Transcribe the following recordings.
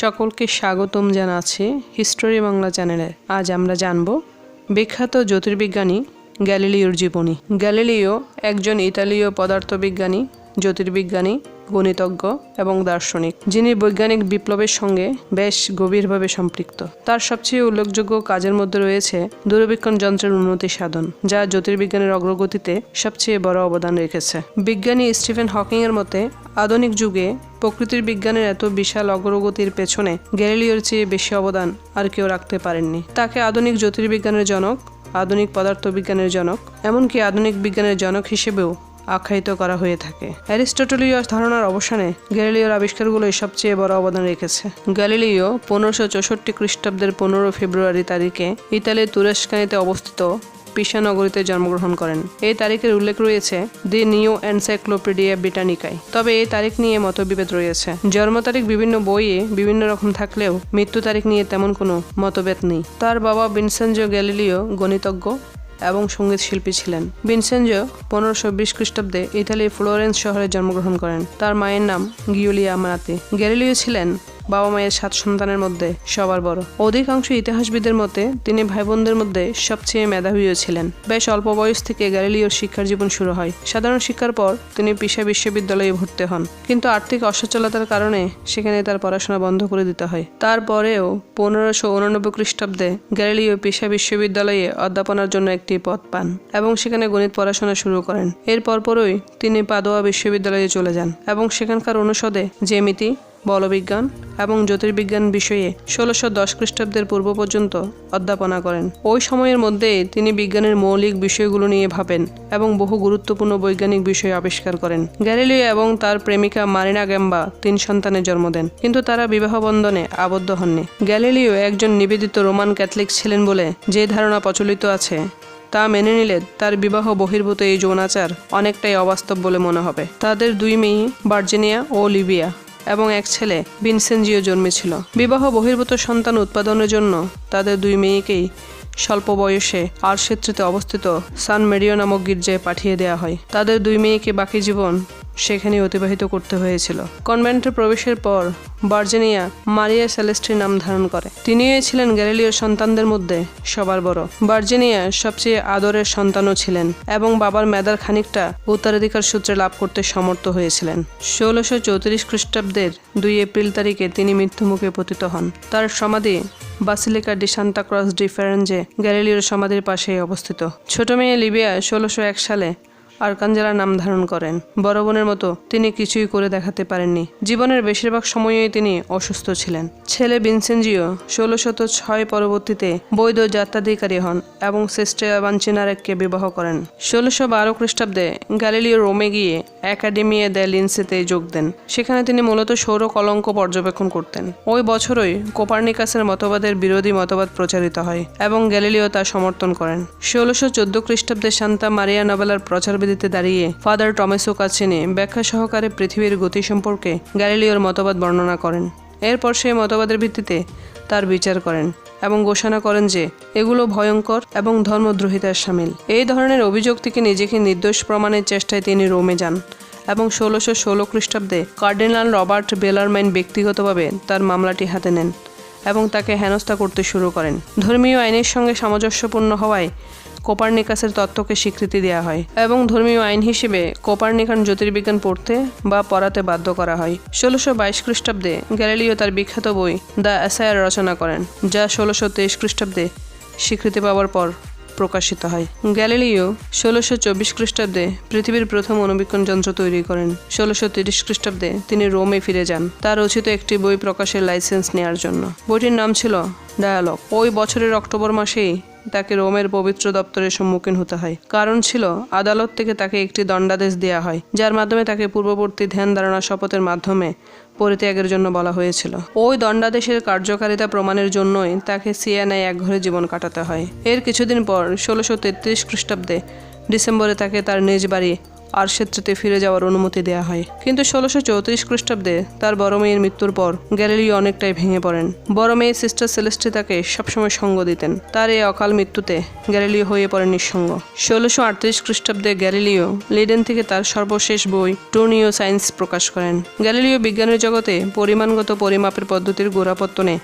সকলকে স্বাগতম জানাচ্ছি হিস্টোরি বাংলা চ্যানেলে। আজ আমরা জানব বিখ্যাত জ্যোতির্বিজ্ঞানী গ্যালিলিওর জীবনী। গ্যালিলিও একজন ইতালীয় পদার্থবিজ্ঞানী জ্যোতির্বিজ্ঞানী, গণিতজ্ঞ এবং দার্শনিক, যিনি বৈজ্ঞানিক বিপ্লবের সঙ্গে বেশ গভীরভাবে সম্পৃক্ত। তার সবচেয়ে উল্লেখযোগ্য কাজের মধ্যে রয়েছে দূরবীক্ষণ যন্ত্রের উন্নতি সাধন, যা জ্যোতির্বিজ্ঞানের অগ্রগতিতে সবচেয়ে বড় অবদান রেখেছে। বিজ্ঞানী স্টিফেন হকিং এর মতে, আধুনিক যুগে প্রকৃতির বিজ্ঞানের এত বিশাল অগ্রগতির পেছনে গ্যালিলিওর চেয়ে বেশি অবদান আর কেউ রাখতে পারেননি। তাকে আধুনিক জ্যোতির্বিজ্ঞানের জনক, আধুনিক পদার্থবিজ্ঞানের জনক, এমনকি আধুনিক বিজ্ঞানের জনক হিসেবেও আখ্যায়িত করা হয়ে থাকে। অ্যারিস্টটলীয় ধারণার অবসানে গ্যালিলিওর আবিষ্কারগুলোই সবচেয়ে বড় অবদান রেখেছে। গ্যালিলিও পনেরোশো চৌষট্টি খ্রিস্টাব্দের পনেরো ফেব্রুয়ারি তারিখে ইতালির তুরস্কানিতে অবস্থিত পিসা নগরীতে জন্মগ্রহণ করেন। এই তারিখের উল্লেখ রয়েছে দি নিউ এনসাইক্লোপিডিয়া ব্রিটানিকায়। তবে এই তারিখ নিয়ে মতবিভেদ রয়েছে। জন্ম তারিখ বিভিন্ন বইয়ে বিভিন্ন রকম থাকলেও মৃত্যু তারিখ নিয়ে তেমন কোনো মতভেদ নেই। তার বাবা ভিনসেনজো গ্যালিলিও গণিতজ্ঞ। এবং সংগীত শিল্পী ছিলেন। ভিনসেনজো পনেরোশো বিশ খ্রিস্টাব্দে ইতালির ফ্লোরেন্স শহরে জন্মগ্রহণ করেন। তার মায়ের নাম গিউলিয়া মারাতি গ্যালিলিও ছিলেন বাবা মায়ের সাত সন্তানের মধ্যে সবার বড়। অধিকাংশ ইতিহাসবিদের মতে, তিনি ভাই বোনদের মধ্যে সবচেয়ে মেধাবীও ছিলেন। বেশ অল্প বয়স থেকে গ্যালিলিওর শিক্ষার জীবন শুরু হয়। সাধারণ শিক্ষার পর তিনি পিসা বিশ্ববিদ্যালয়ে ভর্তি হন। কিন্তু আর্থিক অসচ্ছলতার কারণে সেখানে তার পড়াশোনা বন্ধ করে দিতে হয়। তারপরেও পনেরোশো উননব্বই খ্রিস্টাব্দে গ্যালিলিও পিসা বিশ্ববিদ্যালয়ে অধ্যাপনার জন্য একটি পদ পান এবং সেখানে গণিত পড়াশোনা শুরু করেন। এর পরপরই তিনি পাদোয়া বিশ্ববিদ্যালয়ে চলে যান এবং সেখানকার অনুষদে জ্যামিতি বলবিজ্ঞান এবং জ্যোতির্বিজ্ঞান বিষয়ে ষোলোশো দশ খ্রিস্টাব্দের পূর্ব পর্যন্ত অধ্যাপনা করেন। ওই সময়ের মধ্যে তিনি বিজ্ঞানের মৌলিক বিষয়গুলো নিয়ে ভাবেন এবং বহু গুরুত্বপূর্ণ বৈজ্ঞানিক বিষয় আবিষ্কার করেন। গ্যালিলিও এবং তার প্রেমিকা মারিনা গ্যাম্বা তিন সন্তানের জন্ম দেন, কিন্তু তারা বিবাহ বন্ধনে আবদ্ধ হননি। গ্যালিলিও একজন নিবেদিত রোমান ক্যাথলিক ছিলেন বলে যে ধারণা প্রচলিত আছে, তা মেনে নিলে তার বিবাহ বহির্ভূত এই যৌনাচার অনেকটাই অবাস্তব বলে মনে হবে। তাদের দুই মেয়ে ভার্জিনিয়া ও লিবিয়া। এবং এক ছেলে, ভিনসেনজিও জন্মেছিল। বিবাহ বহির্ভূত সন্তান উৎপাদনের জন্য তাদের দুই মেয়েকেই স্বল্প বয়সে আরশেত্রিতে অবস্থিত সান মেরিও নামক গির্জায় পাঠিয়ে দেওয়া হয়। তাদের দুই মেয়েকে বাকি জীবন সেখানে অতিবাহিত করতে হয়েছিল। কনভেন্টে প্রবেশের পর বার্জেনিয়া মারিয়া সেলেস্টির নাম ধারণ করে। তিনিই ছিলেন গ্যালিলিওর সন্তানদের মধ্যে সবার বড়। বার্জেনিয়া সবচেয়ে আদরের সন্তানও ছিলেন এবং বাবার মেধার খানিকটা উত্তরাধিকার সূত্রে লাভ করতে সমর্থ হয়েছিলেন। ষোলোশো চৌত্রিশ খ্রিস্টাব্দের দুই এপ্রিল তারিখে তিনি মৃত্যুমুখে পতিত হন। তার সমাধি Basilica di Santa Croce di Firenze গ্যালিলিওর সমাধির পাশেই অবস্থিত। ছোট মেয়ে লিবিয়া ষোলোশো এক সালে আরকাঞ্জেলা নাম ধারণ করেন, বড় বোনের মতো তিনি কিছুই করে দেখাতে পারেননি। জীবনের বেশিরভাগ সময়েই তিনি অসুস্থ ছিলেন। ছেলে ভিনসেনজিও ষোলোশত ছয় পরবর্তীতে বৈধ যাত্রাধিকারী হন এবং সেস্টেয়া বাঞ্চিনারেককে বিবাহ করেন। ষোলোশো বারো খ্রিস্টাব্দে গ্যালিলিও রোমে গিয়ে একাডেমিয়া দ্য লিন্সেতে যোগ দেন। সেখানে তিনি মূলত সৌর কলঙ্ক পর্যবেক্ষণ করতেন। ওই বছরই কোপার্নিকাসের মতবাদের বিরোধী মতবাদ প্রচারিত হয় এবং গ্যালিলিও তা সমর্থন করেন। ষোলোশো চোদ্দ খ্রিস্টাব্দে শান্তা মারিয়া নবেলার প্রচারবিধিতে দাঁড়িয়ে ফাদার টমেসো কাছিনে ব্যাখ্যা সহকারে পৃথিবীর গতি সম্পর্কে গ্যালিলিওর মতবাদ বর্ণনা করেন। এরপর সেই মতবাদের ভিত্তিতে তার বিচার করেন এবং ঘোষণা করেন যে এগুলো ভয়ঙ্কর এবং ধর্মদ্রোহিতার সামিল। এই ধরনের অভিযোগ থেকে নিজেকে নির্দোষ প্রমাণের চেষ্টায় তিনি রোমে যান এবং ষোলোশো ষোলো খ্রিস্টাব্দে কার্ডিনাল রবার্ট বেলারম্যান ব্যক্তিগতভাবে তার মামলাটি হাতে নেন এবং তাকে হেনস্থা করতে শুরু করেন। ধর্মীয় আইনের সঙ্গে সামঞ্জস্যপূর্ণ হওয়ায় কোপার্নিকাসের তত্ত্বকে স্বীকৃতি দেওয়া হয় এবং ধর্মীয় আইন হিসেবে কোপারনিকান জ্যোতির্বিজ্ঞান পড়তে বা পড়াতে বাধ্য করা হয়। ষোলোশো বাইশ খ্রিস্টাব্দে গ্যালিলিও তার বিখ্যাত বই দ্য অ্যাসায়ার রচনা করেন, যা ষোলোশো তেইশ খ্রিস্টাব্দে স্বীকৃতি পাওয়ার পর প্রকাশিত হয়। গ্যালিলিও ষোলোশো চব্বিশ খ্রিস্টাব্দে পৃথিবীর প্রথম অনুবীক্ষণ যন্ত্র তৈরি করেন। ষোলোশো তিরিশ খ্রিস্টাব্দে তিনি রোমে ফিরে যান। তার রচিত একটি বই প্রকাশের লাইসেন্স নেওয়ার জন্য। বইটির নাম ছিল ডায়ালগ ওই বছরের অক্টোবর মাসেই তাকে রোমের পবিত্র দপ্তরের সম্মুখীন হতে হয়। কারণ ছিল, আদালত থেকে তাকে একটি দণ্ডাদেশ দেওয়া হয়, যার মাধ্যমে তাকে পূর্ববর্তী ধ্যান ধারণা শপথের মাধ্যমে পরিত্যাগের জন্য বলা হয়েছিল। ওই দণ্ডাদেশের কার্যকারিতা প্রমাণের জন্যই তাকে সিয়ানায় এক ঘরে জীবন কাটাতে হয়। এর কিছুদিন পর, ষোলোশো তেত্রিশ খ্রিস্টাব্দে ডিসেম্বরে তাকে তার নিজ বাড়ি আরশেত্রতে ফিরে যাওয়ার অনুমতি দেওয়া হয়। কিন্তু ষোলোশো চৌত্রিশ খ্রিস্টাব্দে তার বড় মেয়ের মৃত্যুর পর গ্যালিলিও অনেকটাই ভেঙে পড়েন। বড় মেয়ে সিস্টার সেলেস্টি তাকে সবসময় সঙ্গ দিতেন। তার এই অকাল মৃত্যুতে গ্যালিলিও হয়ে পড়েন নিঃসঙ্গ। ষোলোশো আটত্রিশ খ্রিস্টাব্দে গ্যালিলিও লিডেন থেকে তার সর্বশেষ বই টুর্নিও সায়েন্স প্রকাশ করেন। গ্যালিলিও বিজ্ঞানের জগতে পরিমাণগত পরিমাপের পদ্ধতির গোড়াপত্তনে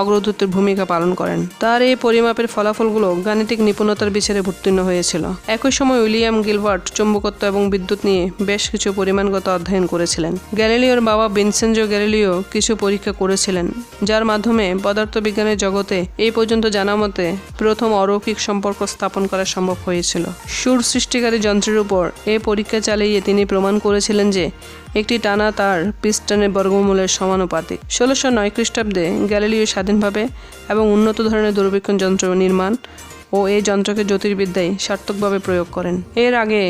অগ্রদূতের ভূমিকা পালন করেন। তার এই পরিমাপের ফলাফলগুলো গাণিতিক নিপুণতার বিচারে উত্তীর্ণ হয়েছিল। একই সময় উইলিয়াম গিলবার্ট চৌম্বকত্ব এবং বিদ্যুৎ নিয়ে বেশ কিছু পরিমাণগত অধ্যয়ন করেছিলেন। গ্যালিলিওর বাবা ভিনসেনজো গ্যালিলিও কিছু পরীক্ষা করেছিলেন, যার মাধ্যমে পদার্থবিজ্ঞানের জগতে এই পর্যন্ত জানা মতে প্রথম অরৌকিক সম্পর্ক স্থাপন করা সম্ভব হয়েছিল। সুর সৃষ্টিকারী যন্ত্রের উপর এই পরীক্ষা চালিয়ে তিনি প্রমাণ করেছিলেন যে একটি টানা তার পিস্টনের বর্গমূলের সমানুপাতিক। ষোলোশো নয় খ্রিস্টাব্দে গ্যালিলিও স্বাধীনভাবে এবং উন্নত ধরনের দূরবীক্ষণ যন্ত্র নির্মাণ ও এই যন্ত্রকে জ্যোতির্বিদ্যায় সার্থকভাবে প্রয়োগ করেন। এর আগে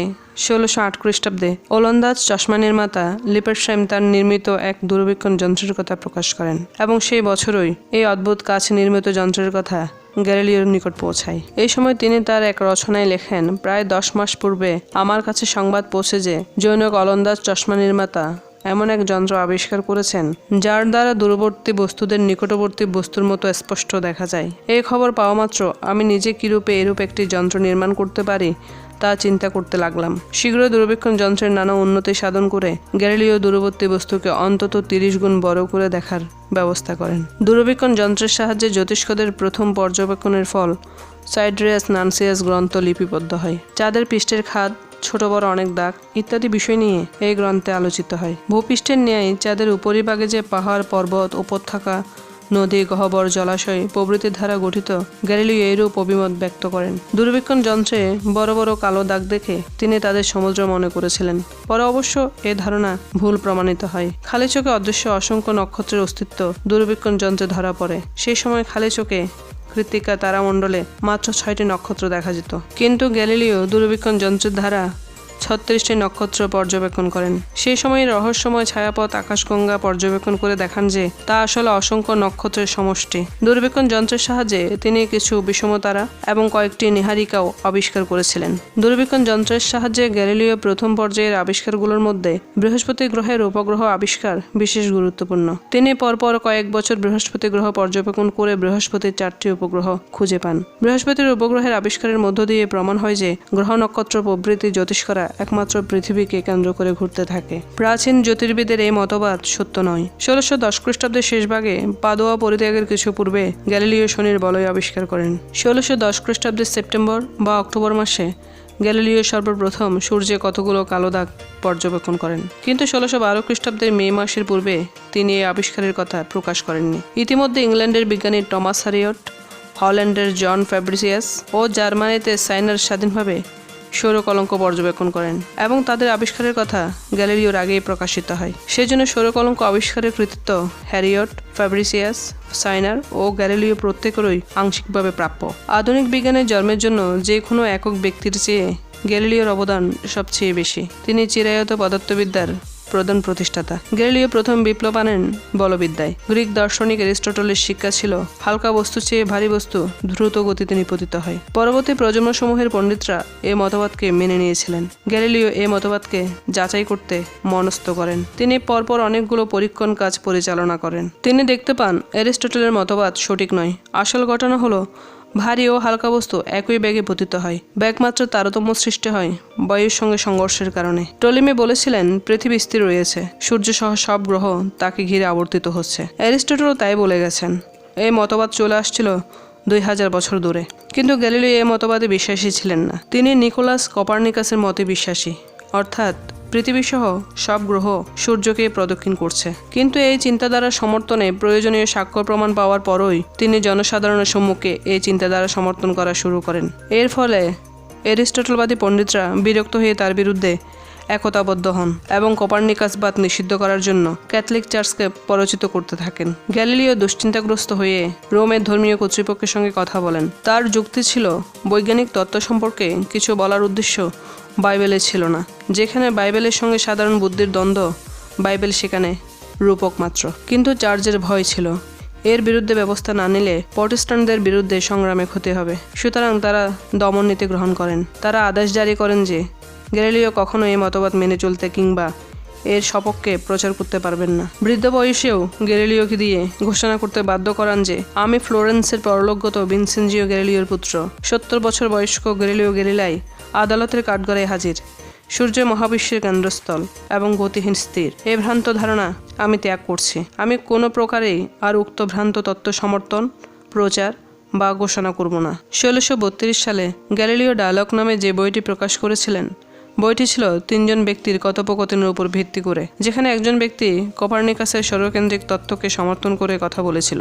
ষোলোশো আট খ্রিস্টাব্দে ওলন্দাজ চশমা নির্মাতা লিপারশ্যাম তার নির্মিত এক দূরবীক্ষণ যন্ত্রের কথা প্রকাশ করেন এবং সেই বছরই এই অদ্ভুত কাছ নির্মিত যন্ত্রের কথা গ্যালিলিওর নিকট পৌঁছায়। এই সময় তিনি তার এক রচনায় লেখেন, প্রায় দশ মাস পূর্বে আমার কাছে সংবাদ পৌঁছে যে, জৈনক অলন্দাজ চশমা নির্মাতা এমন এক যন্ত্র আবিষ্কার করেছেন, যার দ্বারা দূরবর্তী বস্তুদের নিকটবর্তী বস্তুর মতো স্পষ্ট দেখা যায়। এই খবর পাওয়া মাত্র আমি নিজে কীরূপে এরূপ একটি যন্ত্র নির্মাণ করতে পারি, তা চিন্তা করতে লাগলাম। শীঘ্রই দূরবীক্ষণ যন্ত্রের নানা উন্নতি সাধন করে গ্যালিলিও দূরবর্তী বস্তুকে অন্তত তিরিশ গুণ বড় করে দেখার ব্যবস্থা করেন। দূরবীক্ষণ যন্ত্রের সাহায্যে জ্যোতিষ্কদের প্রথম পর্যবেক্ষণের ফল সাইড্রিয়াস নানসিয়াস গ্রন্থ লিপিবদ্ধ হয়। চাঁদের পৃষ্ঠের খাদ ছোট বড় অনেক দাগ ইত্যাদি বিষয় নিয়ে এই গ্রন্থে আলোচিত হয়। ভূপৃষ্ঠের ন্যায় চাঁদের উপরিভাগে যে পাহাড়, পর্বত, উপত্যকা, নদী, গহ্বর, জলাশয় প্রভৃতির দ্বারা গঠিত, গ্যালিলিও এরূপ অভিমত ব্যক্ত করেন। দূরবীক্ষণ যন্ত্রে বড় বড় কালো দাগ দেখে তিনি তাদের সমুদ্র মনে করেছিলেন। পরে অবশ্য এ ধারণা ভুল প্রমাণিত হয়। খালি চোখে অদৃশ্য অসংখ্য নক্ষত্রের অস্তিত্ব দূরবীক্ষণ যন্ত্রে ধরা পড়ে। সেই সময় খালি চোখে কৃত্তিকা তারামণ্ডলে মাত্র ছয়টি নক্ষত্র দেখা যেত। কিন্তু গ্যালিলিও দূরবীক্ষণ যন্ত্রের দ্বারা ছত্রিশটি নক্ষত্র পর্যবেক্ষণ করেন। সেই সময় রহস্যময় ছায়াপথ আকাশগঙ্গা পর্যবেক্ষণ করে দেখান যে, তা আসলে অসংখ্য নক্ষত্রের সমষ্টি। দূরবীক্ষণ যন্ত্রের সাহায্যে তিনি কিছু বিষমতারা এবং কয়েকটি নিহারিকাও আবিষ্কার করেছিলেন। দূরবীক্ষণ যন্ত্রের সাহায্যে গ্যালিলীয় প্রথম পর্যায়ের আবিষ্কারগুলোর মধ্যে বৃহস্পতি গ্রহের উপগ্রহ আবিষ্কার বিশেষ গুরুত্বপূর্ণ। তিনি পরপর কয়েক বছর বৃহস্পতি গ্রহ পর্যবেক্ষণ করে বৃহস্পতির চারটি উপগ্রহ খুঁজে পান। বৃহস্পতির উপগ্রহের আবিষ্কারের মধ্য দিয়ে প্রমাণ হয় যে, গ্রহ নক্ষত্র প্রভৃতি জ্যোতিষ করা একমাত্র পৃথিবীকে কেন্দ্র করে ঘুরতে থাকে। প্রাচীন জ্যোতির্বিদের এই মতবাদ সত্য নয়। ষোলোশো দশ খ্রিস্টাব্দের শেষ ভাগে পাদোয়া পরিত্যাগের কিছু পূর্বে গ্যালিলিও শনির বলয় আবিষ্কার করেন। ষোলোশো দশ খ্রিস্টাব্দের সেপ্টেম্বর বা অক্টোবর মাসে গ্যালিলিও সর্বপ্রথম সূর্যে কতগুলো কালো দাগ পর্যবেক্ষণ করেন। কিন্তু ষোলোশো বারো খ্রিস্টাব্দের মে মাসের পূর্বে তিনি এই আবিষ্কারের কথা প্রকাশ করেননি। ইতিমধ্যে ইংল্যান্ডের বিজ্ঞানী টমাস হারিয়ট হল্যান্ডের জন ফ্যাব্রিসিয়াস ও জার্মানিতে সাইনার স্বাধীনভাবে সৌর কলঙ্ক পর্যবেক্ষণ করেন এবং তাদের আবিষ্কারের কথা গ্যালিলিওর আগেই প্রকাশিত হয়। সেজন্য সৌর কলঙ্ক আবিষ্কারের কৃতিত্ব হ্যারিয়ট ফ্যাব্রিসিয়াস সাইনার ও গ্যালিলিও প্রত্যেকেরই আংশিকভাবে প্রাপ্য। আধুনিক বিজ্ঞানের জন্মের জন্য যে কোনো একক ব্যক্তির চেয়ে গ্যালিলিওর অবদান সবচেয়ে বেশি। তিনি চিরায়ত পদার্থবিদ্যার প্রধান প্রতিষ্ঠাতা। গ্যালিলিও প্রথম বিপ্লব আনেন বলবিদ্যায়। গ্রিক দার্শনিক এরিস্টটলের শিক্ষা ছিল, হালকা বস্তু চেয়ে ভারী বস্তু দ্রুত গতিতে নিপতিত হয়। পরবর্তী প্রজন্মসমূহের পণ্ডিতরা এ মতবাদকে মেনে নিয়েছিলেন। গ্যালিলিও এ মতবাদকে যাচাই করতে মনস্থ করেন। তিনি পরপর অনেকগুলো পরীক্ষণ কাজ পরিচালনা করেন। তিনি দেখতে পান, এরিস্টটলের মতবাদ সঠিক নয়। আসল ঘটনা হলো ভারী ও হালকা বস্তু একই ব্যাগে পতিত হয়। ব্যাগমাত্রার তারতম্য সৃষ্টি হয় বায়ুর সঙ্গে সংঘর্ষের কারণে। টলিমে বলেছিলেন, পৃথিবী স্থির রয়েছে, সূর্য সহ সব গ্রহ তাকে ঘিরে আবর্তিত হচ্ছে। অ্যারিস্টটলও তাই বলে গেছেন এই মতবাদ চলে আসছিল দুই হাজার বছর দূরে। কিন্তু গ্যালিলিও এই মতবাদে বিশ্বাসী ছিলেন না। তিনি নিকোলাস কপার্নিকাসের মতে বিশ্বাসী, অর্থাৎ পৃথিবীসহ সব গ্রহ সূর্যকে প্রদক্ষিণ করছে। কিন্তু এই চিন্তাধারার সমর্থনে প্রয়োজনীয় সাক্ষ্য প্রমাণ পাওয়ার পরই তিনি জনসাধারণের সম্মুখে এই চিন্তাধারা সমর্থন করা শুরু করেন। এর ফলে এরিস্টটলবাদী পণ্ডিতরা বিরক্ত হয়ে তার বিরুদ্ধে একতাবদ্ধ হন এবং কপার্নিকাসবাদ নিষিদ্ধ করার জন্য ক্যাথলিক চার্চকে পরিচিত করতে থাকেন। গ্যালিলিও দুশ্চিন্তাগ্রস্ত হয়ে রোমের ধর্মীয় কর্তৃপক্ষের সঙ্গে কথা বলেন। তার যুক্তি ছিল বৈজ্ঞানিক তত্ত্ব সম্পর্কে কিছু বলার উদ্দেশ্য বাইবেলে ছিল না। যেখানে বাইবেলের সঙ্গে সাধারণ বুদ্ধির দ্বন্দ্ব, বাইবেল সেখানে রূপক মাত্র। কিন্তু চার্চের ভয় ছিল। এর বিরুদ্ধে ব্যবস্থা না নিলে প্রটেস্ট্যান্টদের বিরুদ্ধে সংগ্রামে ক্ষতি হবে। সুতরাং তারা দমন নীতি গ্রহণ করেন। তারা আদেশ জারি করেন যে, গ্যালিলিও কখনো এই মতবাদ মেনে চলতে কিংবা এর সপক্ষে প্রচার করতে পারবেন না। বৃদ্ধ বয়সেও গ্যালিলিওকে দিয়ে ঘোষণা করতে বাধ্য করান যে, আমি ফ্লোরেন্সের পরলোকগত ভিনসেনজিও গ্যালিলিওর পুত্র। সত্তর বছর বয়স্ক গ্যালিলিও গেলিলাই আদালতের কাঠগড়ায় হাজির। সূর্য মহাবিশ্বের কেন্দ্রস্থল এবং গতিহীন স্থির। এ ভ্রান্ত ধারণা আমি ত্যাগ করছি। আমি কোনো প্রকারেই আর উক্ত ভ্রান্ত তত্ত্ব সমর্থন, প্রচার বা ঘোষণা করব না। ষোলোশো সালে গ্যালিলিও ডায়ালগ নামে যে বইটি প্রকাশ করেছিলেন বইটি ছিল তিনজন ব্যক্তির কথোপকথনের উপর ভিত্তি করে, যেখানে একজন ব্যক্তি কপার্নিকাসের সর্বকেন্দ্রিক তত্ত্বকে সমর্থন করে কথা বলেছিল।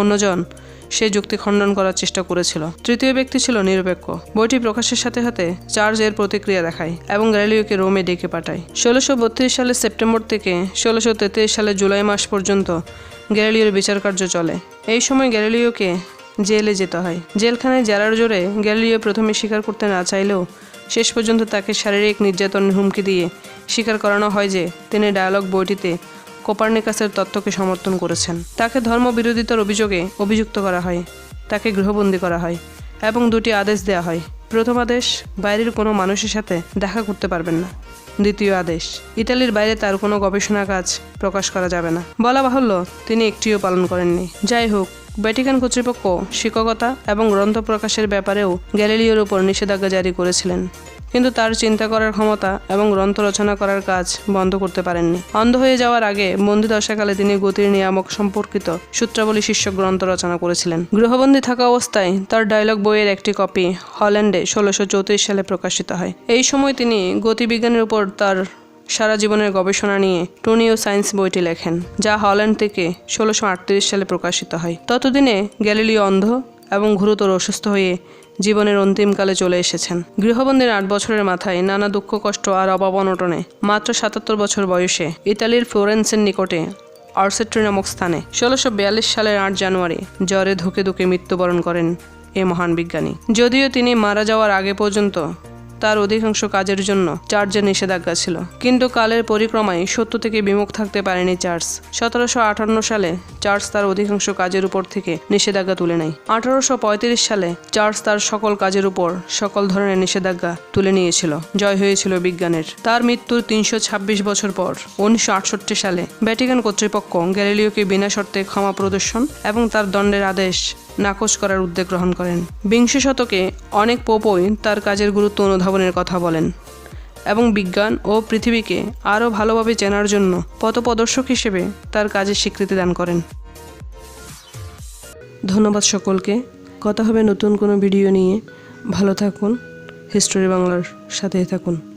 অন্যজন সেই যুক্তি খণ্ডন করার চেষ্টা করেছিল। তৃতীয় ব্যক্তি ছিল নিরপেক্ষ। বইটি প্রকাশের সাথে সাথে চার্জ এর প্রতিক্রিয়া দেখায় এবং গ্যালিলিওকে রোমে ডেকে পাঠায়। ষোলোশো বত্রিশ সালের সেপ্টেম্বর থেকে ষোলোশো তেত্রিশ সালের জুলাই মাস পর্যন্ত গ্যালিলিওর বিচার কার্য চলে। এই সময় গ্যালিলিওকে জেলে যেতে হয়। জেলখানায় জেরার জোরে গ্যালিলিও প্রথমে স্বীকার করতে না চাইলেও শেষ পর্যন্ত তাকে শারীরিক নির্যাতনের হুমকি দিয়ে স্বীকার করানো হয় যে তিনি ডায়ালগ বইটিতে কোপার্নিকাসের তত্ত্বকে সমর্থন করেছেন। তাকে ধর্মবিরোধিতার অভিযোগে অভিযুক্ত করা হয়, তাকে গৃহবন্দী করা হয় এবং দুটি আদেশ দেওয়া হয়। প্রথম আদেশ, বাইরের কোনো মানুষের সাথে দেখা করতে পারবেন না। দ্বিতীয় আদেশ, ইতালির বাইরে তার কোনো গবেষণা কাজ প্রকাশ করা যাবে না। বলা বাহুল্য, তিনি একটিও পালন করেননি। যাই হোক ভ্যাটিকান কর্তৃপক্ষ শিক্ষকতা এবং গ্রন্থ প্রকাশের ব্যাপারেও গ্যালিলিওর উপর নিষেধাজ্ঞা জারি করেছিলেন। কিন্তু তার চিন্তা করার ক্ষমতা এবং গ্রন্থ রচনা করার কাজ বন্ধ করতে পারেননি। অন্ধ হয়ে যাওয়ার আগে বন্দি দশাকালে তিনি গতির নিয়ামক সম্পর্কিত সূত্রাবলী শীর্ষক গ্রন্থ রচনা করেছিলেন। গৃহবন্দী থাকা অবস্থায় তার ডায়লগ বইয়ের একটি কপি হল্যান্ডে ষোলোশো সালে প্রকাশিত হয়। এই সময় তিনি গতিবিজ্ঞানের উপর তার সারা জীবনের গবেষণা নিয়ে টোনিও সায়েন্স বইটি লেখেন, যা হল্যান্ড থেকে ষোলোশো সালে প্রকাশিত হয়। ততদিনে গ্যালিলিও অন্ধ এবং গুরুতর অসুস্থ হয়ে জীবনের অন্তিমকালে চলে এসেছেন। গৃহবন্দির আট বছরের মাথায় নানা দুঃখ, কষ্ট আর অভাব অনটনে মাত্র সাতাত্তর বছর বয়সে ইতালির ফ্লোরেন্সের নিকটে আর্সেট্রি নামক স্থানে ষোলোশো সালের আট জানুয়ারি জ্বরে ধুকে ধুকে মৃত্যুবরণ করেন এ মহান বিজ্ঞানী। যদিও তিনি মারা যাওয়ার আগে পর্যন্ত তার অধিকাংশ কাজের জন্য চার্জের নিষেধাজ্ঞা ছিল। কিন্তু কালের পরিক্রমায় সত্য থেকে বিমুখ থাকতে পারেনি চার্জ। সতেরোশো সালে চার্লস তার অধিকাংশ কাজের উপর থেকে নিষেধাজ্ঞা তুলে নেয়। আঠারোশো পঁয়ত্রিশ সালে চার্লস তার সকল কাজের উপর সকল ধরনের নিষেধাজ্ঞা তুলে নিয়েছিল। জয় হয়েছিল বিজ্ঞানের। তার মৃত্যুর তিনশো ছাব্বিশ বছর পর উনিশশো আটষট্টি সালে ভ্যাটিকান কর্তৃপক্ষ গ্যালিলিওকে বিনা শর্তে ক্ষমা প্রদর্শন এবং তার দণ্ডের আদেশ নাকচ করার উদ্যোগ গ্রহণ করেন। বিংশ শতকে অনেক পোপই তার কাজের গুরুত্ব অনুধাবনের কথা বলেন। এবং বিজ্ঞান ও পৃথিবীকে আরও ভালোভাবে চেনার জন্য পথপ্রদর্শক হিসেবে তার কাজের স্বীকৃতি দান করেন। ধন্যবাদ সকলকে। কথা হবে নতুন কোনো ভিডিও নিয়ে। ভালো থাকুন। হিস্টোরি বাংলার সাথে থাকুন।